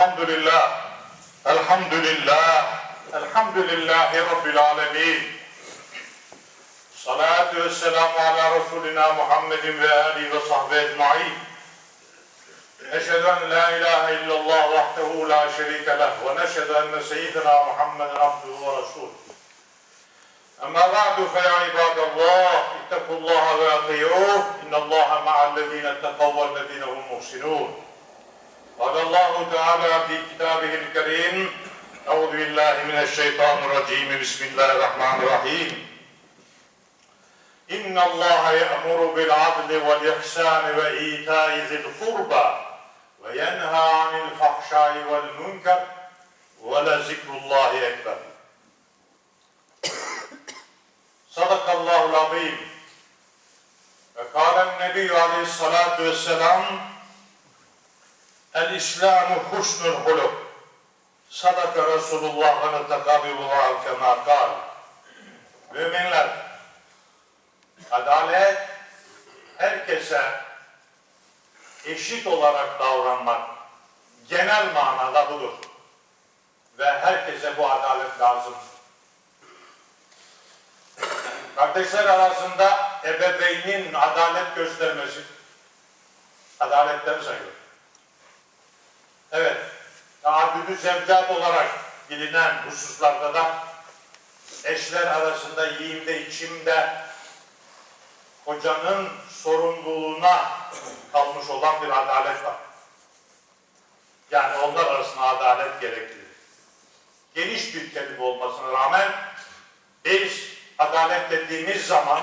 Elhamdülillah. Elhamdülillah. Elhamdülillahi Rabbil alemin. Salatu ve selamu ala Resulina Muhammedin ve Ali ve sahbe ecmain. Eşhedü la ilahe illallah vahdehu la şerike leh ve neşhedü enne seyyidina Muhammeden abduhu ve resuluhu. Ama ba'du fe ya ibadallah, ittekullaha ve ati'uh, innallaha ma'allezine ettefav ve muhsinun. قال الله تعالى في كتابه الكريم أعوذ بالله من الشيطان الرجيم بسم الله الرحمن الرحيم إن الله يأمر بالعدل والإحسان وإيتاء ذي القربى وينهى عن الفحشاء والمنكر ولذكر الله أكبر صدق الله العظيم وقال النبي عليه الصلاة والسلام El İslamu husnul huluk. Sadaka Resulullah ve netekabibullah kema kal. Müminler, adalet herkese eşit olarak davranmak genel manada budur. Ve herkese bu adalet lazım. Kardeşler arasında ebeveynin adalet göstermesi adaletler sayılır. Evet, tahaddüdü zevcat olarak bilinen hususlarda da eşler arasında yiyimde içimde kocanın sorumluluğuna kalmış olan bir adalet var. Yani onlar arasında adalet gerekli. Geniş bir kelime olmasına rağmen biz adalet dediğimiz zaman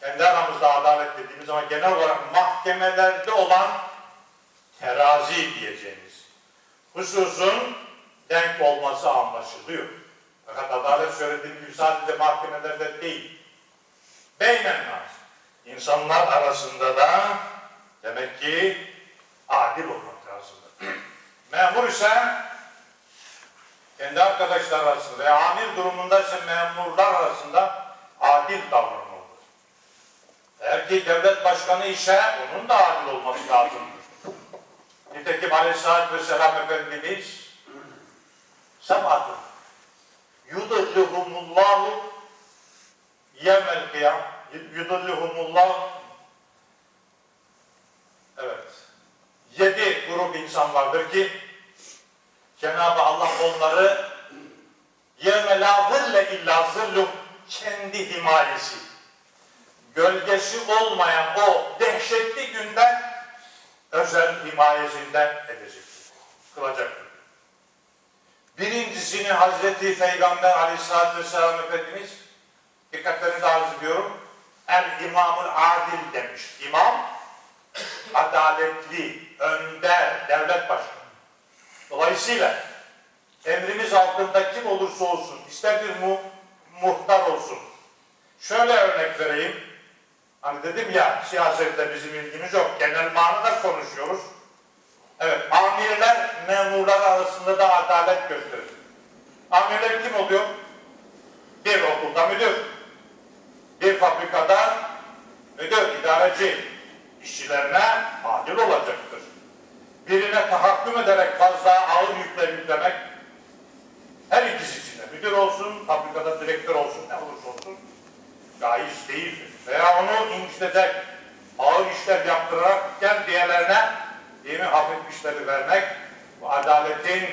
kendi aramızda adalet dediğimiz zaman genel olarak mahkemelerde olan terazi diyeceğimiz hususun denk olması anlaşılıyor. Fakat adalet söylediğim gibi sadece mahkemelerde değil. Beynen nas. İnsanlar arasında da demek ki adil olmak lazım. Memur ise kendi arkadaşlar arasında veya amir durumundaysa memurlar arasında adil davranmalıdır. Eğer ki devlet başkanı ise onun da adil olması lazımdır. Nitekim Aleyhisselatü Vesselam Efendimiz sabahdır. Yudulluhumullahu yevmel kıyam yudulluhumullahu Evet. Yedi grup insan vardır ki Cenab-ı Allah onları yevme la zille illa zilluh kendi himayesi gölgesi olmayan o dehşetli günde özel himayesinden edecektir. Kılacaktır. Birincisini Hazreti Peygamber Aleyhisselatü Vesselam Efendimiz dikkatlerini arz ediyorum. El İmamul Adil demiş. İmam adaletli, önder, devlet başkanı. Dolayısıyla emrimiz altında kim olursa olsun, ister bir mu muhtar olsun. Şöyle örnek vereyim. Hani dedim ya siyasette bizim ilgimiz yok. Genel manada konuşuyoruz. Evet, amirler memurlar arasında da adalet gösterir. Amirler kim oluyor? Bir okulda müdür. Bir fabrikada müdür, idareci. işçilerine adil olacaktır. Birine tahakküm ederek fazla ağır yükler yüklemek her ikisi için de müdür olsun, fabrikada direktör olsun, ne olursa olsun caiz değildir. Veya onu incitecek, ağır işler yaptırarak diğerlerine değil mi, hafif işleri vermek bu adaletin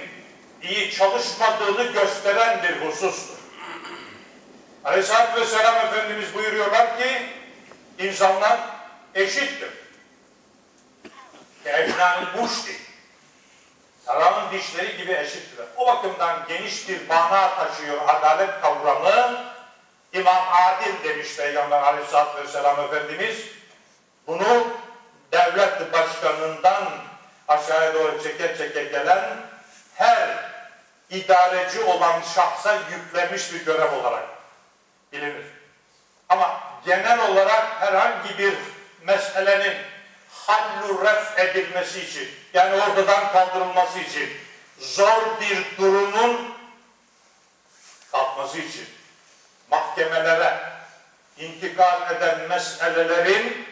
iyi çalışmadığını gösteren bir husustur. Aleyhisselatü Vesselam Efendimiz buyuruyorlar ki insanlar eşittir. Evnanın muşti. Saranın dişleri gibi eşittir. O bakımdan geniş bir mana taşıyor adalet kavramı. İmam Adil demiş Peygamber Aleyhisselatü Vesselam Efendimiz. Bunu devlet başkanından aşağıya doğru çeke çeke gelen her idareci olan şahsa yüklemiş bir görev olarak bilinir. Ama genel olarak herhangi bir meselenin hallu ref edilmesi için yani ortadan kaldırılması için zor bir durumun kalkması için mahkemelere intikal eden meselelerin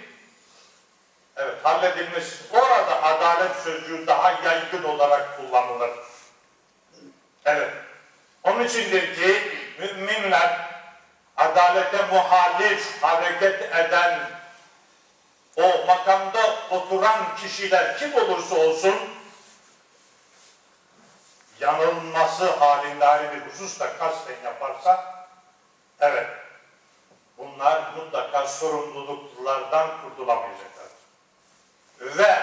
Evet, halledilmesi. Orada adalet sözcüğü daha yaygın olarak kullanılır. Evet. Onun içindir ki müminler adalete muhalif hareket eden o makamda oturan kişiler kim olursa olsun yanılması halinde ayrı bir husus da kasten yaparsa evet bunlar mutlaka sorumluluklardan kurtulamayacaklar. Ve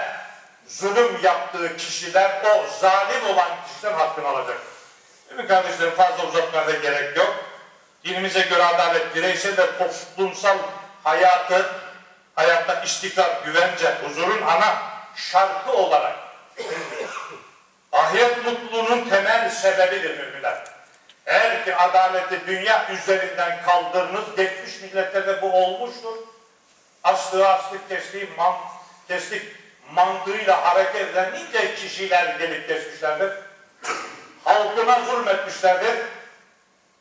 zulüm yaptığı kişiler o zalim olan kişiden hakkını alacak. Değil mi kardeşlerim fazla uzatmaya da gerek yok. Dinimize göre adalet bireysel ve toplumsal hayatı, hayatta istikrar, güvence, huzurun ana şartı olarak ahiret mutluluğunun temel sebebidir müminler. Eğer ki adaleti dünya üzerinden kaldırınız, geçmiş milletlerde bu olmuştur. Aslı aslı kestiği man, kestik mantığıyla hareket eden nice kişiler gelip geçmişlerdir. Halkına zulmetmişlerdir.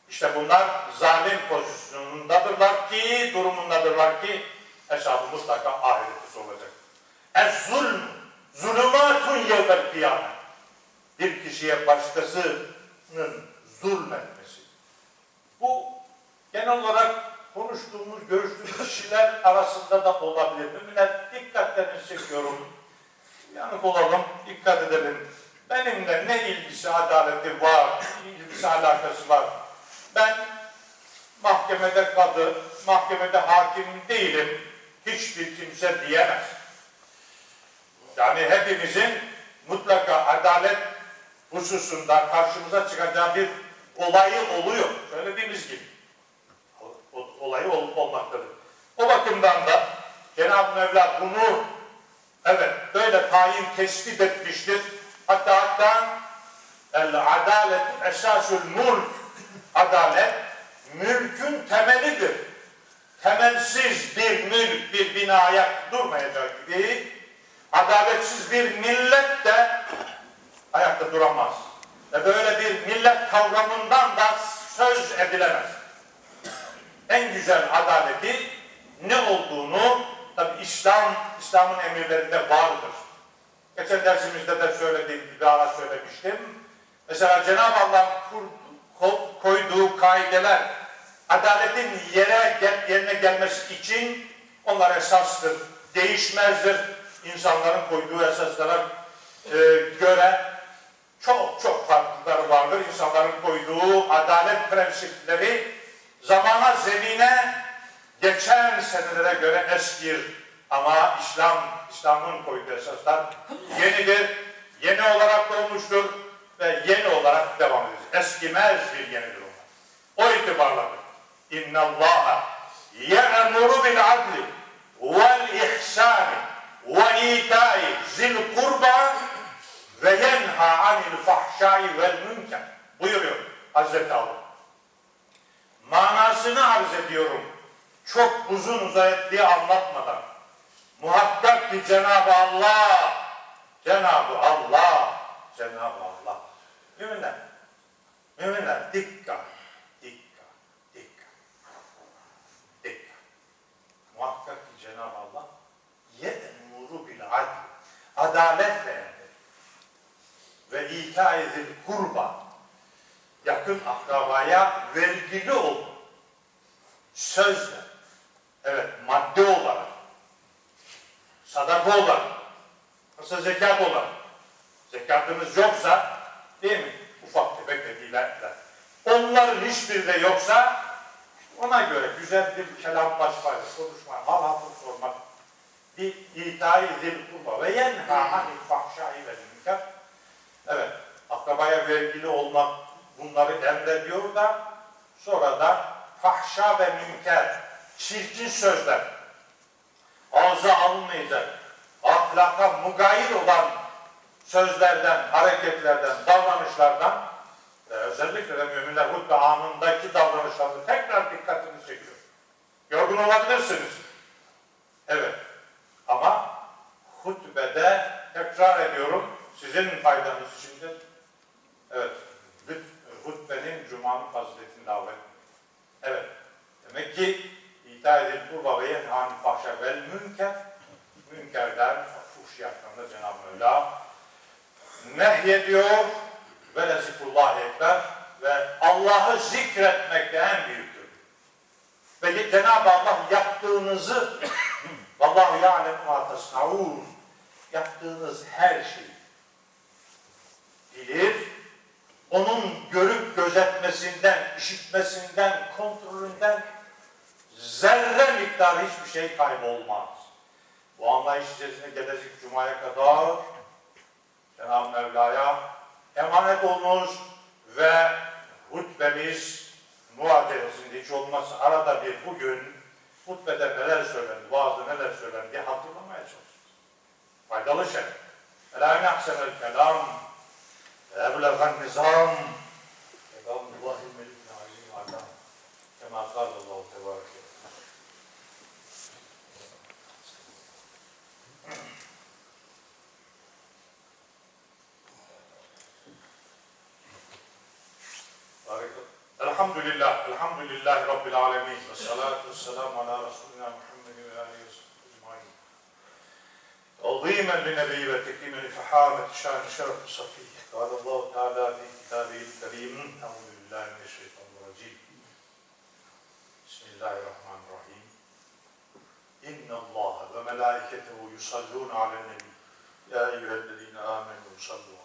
İşte bunlar zalim pozisyonundadırlar ki, durumundadırlar ki hesabı mutlaka ahireti olacak. Es zulm, zulümatun yevmel kıyamet. Bir kişiye başkasının zulmetmesi. Bu genel olarak konuştuğumuz, görüştüğümüz kişiler arasında da olabilir. Müminler dikkatlerini çekiyorum. Yanık olalım, dikkat edelim. Benimle ne ilgisi, adaleti var, ilgisi, alakası var. Ben mahkemede kadı, mahkemede hakim değilim. Hiçbir kimse diyemez. Yani hepimizin mutlaka adalet hususunda karşımıza çıkacağı bir olayı oluyor. Söylediğimiz gibi. Olayı olup olmaktadır. O bakımdan da Cenab-ı Mevla bunu evet böyle tayin tespit etmiştir. Hatta hatta el adaletu esasül mulk adalet mülkün temelidir. Temelsiz bir mülk, bir binaya durmayacak gibi adaletsiz bir millet de ayakta duramaz. Ve böyle bir millet kavramından da söz edilemez. En güzel adaleti ne olduğunu tabi İslam, İslam'ın emirlerinde vardır. Geçen dersimizde de söylediğim gibi ara söylemiştim. Mesela Cenab-ı Allah'ın koyduğu kaideler adaletin yere yerine gelmesi için onlar esastır, değişmezdir. İnsanların koyduğu esaslara e, göre çok çok farklılıkları vardır. İnsanların koyduğu adalet prensipleri zamana, zemine geçen senelere göre eskir. Ama İslam, İslam'ın koyduğu esaslar yenidir, yeni olarak doğmuştur ve yeni olarak devam edecek. Eskimez bir yenidir onlar. O itibarla İnna Allah ye'muru bil adli vel ihsani ve itai zil kurba ve yenha anil fahşai vel münker buyuruyor Hazreti Allah. Manasını arz ediyorum. Çok uzun uzayıp diye anlatmadan. Muhakkak ki Cenab-ı Allah, Cenab-ı Allah, Cenab-ı Allah. Müminler, müminler dikkat, dikkat, dikkat, dikkat. Muhakkak ki Cenab-ı Allah ye'muru bil adl. Adaletle. Ve ita zil kurba. Yakın akrabaya vergili ol. Sözle. Evet madde olarak. Sadaka olarak. Mesela zekat olarak. Zekatınız yoksa değil mi? Ufak tefek hediyeler. Onların hiçbiri de yoksa ona göre güzel bir kelamlaşmayla konuşma, hal hatır sormak, bir itayı zil kurma ve yenha anil fahşai ve münker. Evet, akrabaya vergili olmak bunları emrediyor da sonra da fahşa ve münker, çirkin sözler, ağza alınmayacak, ahlaka mugayir olan sözlerden, hareketlerden, davranışlardan ve özellikle de müminler hutbe anındaki davranışlarını tekrar dikkatinizi çekiyor. Yorgun olabilirsiniz. Evet. Ama hutbede tekrar ediyorum sizin faydanız içindir. Evet. Hutbenin Cuma'nın faziletini davet. Evet. Demek ki ita edil kurba ve yenhan fahşa vel münker münkerden, fuhşiyattan da Cenab-ı Mevla nehyediyor ve lezifullah ekber ve Allah'ı zikretmekte en büyüktür. Ve Cenab-ı Allah yaptığınızı Vallahu ya'lem ma tasnaun yaptığınız her şeyi bilir. Onun görüp gözetmesinden, işitmesinden, kontrolünden zerre miktar hiçbir şey kaybolmaz. Bu anlayış içerisinde gelecek Cuma'ya kadar Cenab-ı Mevla'ya emanet olmuş ve hutbemiz muadelesinde hiç olmazsa arada bir bugün hutbede neler söylendi, bazı neler söylendi hatırlamaya çalışıyoruz. Faydalı şey. Elâ nehsenel kelam ve eblegan nizam ve gavdullahil melikul azim adam kema kâlallahu tebâreke Elhamdülillah, elhamdülillahi Rabbil alemin. Ve salatu ve selamu ala Resulina Muhammedin ve تعظيما لنبي وتكريما لفحامة شأن شرف صفية. قال الله تعالى في كتابه الكريم أعوذ بالله من الشيطان الرجيم. بسم الله الرحمن الرحيم. إن الله وملائكته يصلون على النبي. يا أيها الذين آمنوا صلوا